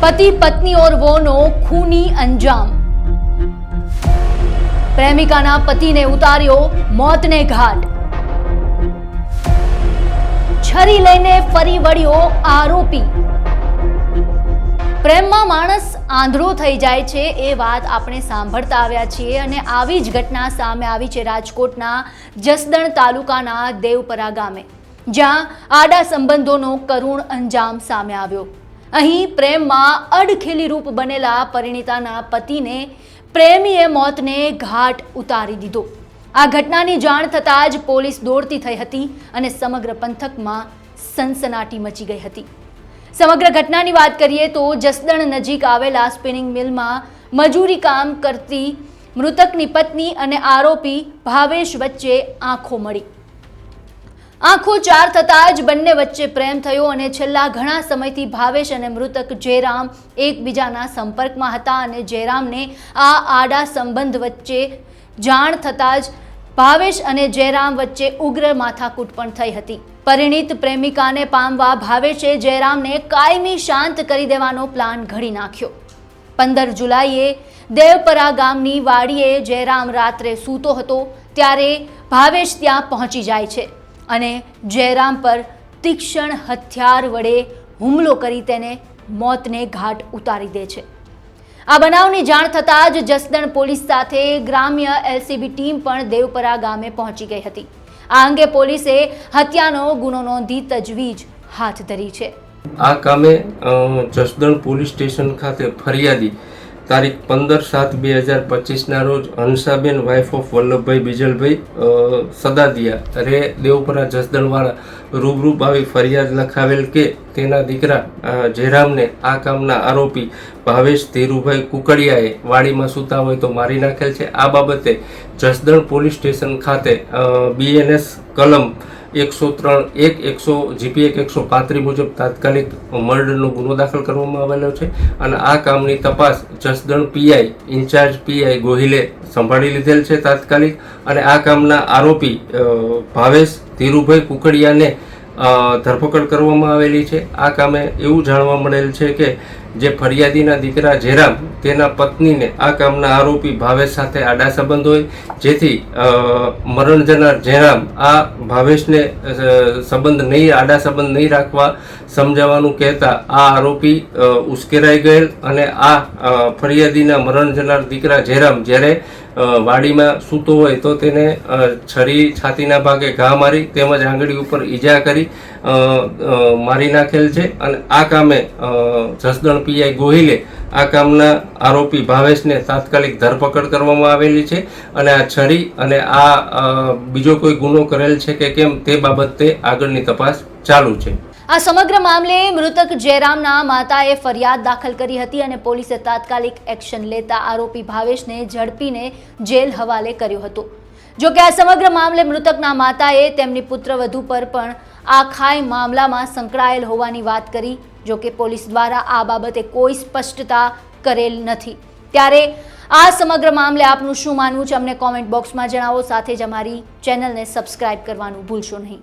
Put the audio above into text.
पति पत्नी और वो नो खूनी अंजाम પ્રેમિકાના પતિને ઉતાર્યો મોતને ઘાટ છરી લઈને ફરી વળ્યો આરોપી પ્રેમમાં માણસ આંધળો થઈ જાય છે એ વાત આપણે સાંભળતા આવ્યા છીએ અને આવી જ ઘટના સામે આવી છે રાજકોટના જસદણ તાલુકાના દેવપરા ગામે જ્યાં આડા સંબંધોનો કરુણ અંજામ સામે આવ્યો અહીં પ્રેમમાં અડખેલી રૂપ બનેલા પરિણીતાના પતિને પ્રેમીએ મોતને ઘાટ ઉતારી દીધો. આ ઘટનાની જાણ થતાં જ પોલીસ દોડતી થઈ હતી અને સમગ્ર પંથકમાં સનસનાટી મચી ગઈ હતી. સમગ્ર ઘટનાની વાત કરીએ તો જસદણ નજીક આવેલા સ્પિનિંગ મિલમાં મજૂરી કામ કરતી મૃતકની પત્ની અને આરોપી ભાવેશ વચ્ચે આંખો મળી. આંખો ચાર થતાં જ બંને વચ્ચે પ્રેમ થયો અને છેલ્લા ઘણા સમયથી ભાવેશ અને મૃતક જયરામ એકબીજાના સંપર્કમાં હતા અને જયરામને આ આડા સંબંધ વચ્ચે જાણ થતાં જ ભાવેશ અને જયરામ વચ્ચે ઉગ્ર માથાકૂટ પણ થઈ હતી. પરિણીત પ્રેમિકાને પામવા ભાવેશે જયરામને કાયમી શાંત કરી દેવાનો પ્લાન ઘડી નાખ્યો. પંદર જુલાઈએ દેવપરા ગામની વાડીએ જયરામ રાત્રે સૂતો હતો, ત્યારે ભાવેશ ત્યાં પહોંચી જાય છે. અને જયરામ પર તીક્ષ્ણ હથિયાર વડે હુમલો કરી તેને મોતને ઘાટ ઉતારી દે છે. આ બનાવની જાણ થતાં જ જસદણ પોલીસ સાથે ગ્રામ્ય એલસીબી ટીમ પણ દેવપરા ગામે પહોંચી ગઈ હતી. આ અંગે પોલીસે હત્યાનો ગુનો નોંધી તજવીજ હાથ ધરી છે. આ કામે જસદણ પોલીસ સ્ટેશન ખાતે ફરિયાદી તારીખ પંદર સાત બે હજાર પચીસના રોજ હંસાબેન વાઇફ ઓફ વલ્લભભાઈ બીજલભાઈ સદાદિયા રે દેવપરા જસદણવાળા રૂબરૂ આવી ફરિયાદ લખાવેલ કે તેના દીકરા જયરામને આ કામના આરોપી ભાવેશ ધીરુભાઈ કુકડિયાએ વાડીમાં સૂતા હોય તો મારી નાખેલ છે. આ બાબતે જસદણ પોલીસ સ્ટેશન ખાતે બીએનએસ કલમ એકસો ત્રણ, એક એકસો, જીપી એક એકસો પાંત્રીસ મુજબ તાત્કાલિક મર્ડરનો ગુનો દાખલ કરવામાં આવેલો છે અને આ કામની તપાસ જસદણ પીઆઈ ઇન્ચાર્જ પીઆઈ ગોહિલે સંભાળી લીધેલ છે તાત્કાલિક અને આ કામના આરોપી ભાવેશ ધીરુભાઈ કુકડિયાને ધરપકડ કરવામાં આવેલી છે. આ કામે એવું જાણવા મળેલ છે કે જે ફરિયાદીના દીકરા જયરામ તેના પત્નીને આ કામના આરોપી ભાવેશ સાથે આડા સંબંધ હોય જેથી મરણ જનાર જયરામ આ ભાવેશને સંબંધ નહીં આડા સંબંધ નહીં રાખવા સમજાવવાનું કહેતા આ આરોપી ઉશ્કેરાઈ ગયેલ અને આ ફરિયાદીના મરણ જનાર દીકરા જયરામ જ્યારે વાડીમાં સૂતો હોય તો તેને છરી છાતીના ભાગે ઘા મારી તેમજ આંગળી ઉપર ઈજા કરી મારી નાખેલ છે અને આ કામે અ, જસદણ પીઆઈ ગોહિલે આ કામના આરોપી ભાવેશને તાત્કાલિક ધરપકડ કરવામાં આવેલી છે અને આ છરી અને આ બીજો કોઈ ગુનો કરેલ છે કે કેમ તે બાબતે આગળની તપાસ ચાલુ છે. આ સમગ્ર મામલે મૃતક જયરામના માતાએ ફરિયાદ દાખલ કરી હતી અને પોલીસે તાત્કાલિક એક્શન લેતા આરોપી ભાવેશને ઝડપીને જેલ હવાલે કર્યો હતો. જો કે આ સમગ્ર મામલે મૃતકના માતાએ તેમની પુત્રવધુ પર પણ આ ખાય મામલામાં સંકળાયેલ હોવાની વાત કરી જો કે પોલીસ દ્વારા આ બાબતે કોઈ સ્પષ્ટતા કરેલ નથી. ત્યારે આ સમગ્ર મામલે આપનું શું માનવું છે અમને કોમેન્ટ બોક્સમાં જણાવો. સાથે જ અમારી ચેનલને સબસ્ક્રાઇબ કરવાનું ભૂલશો નહીં.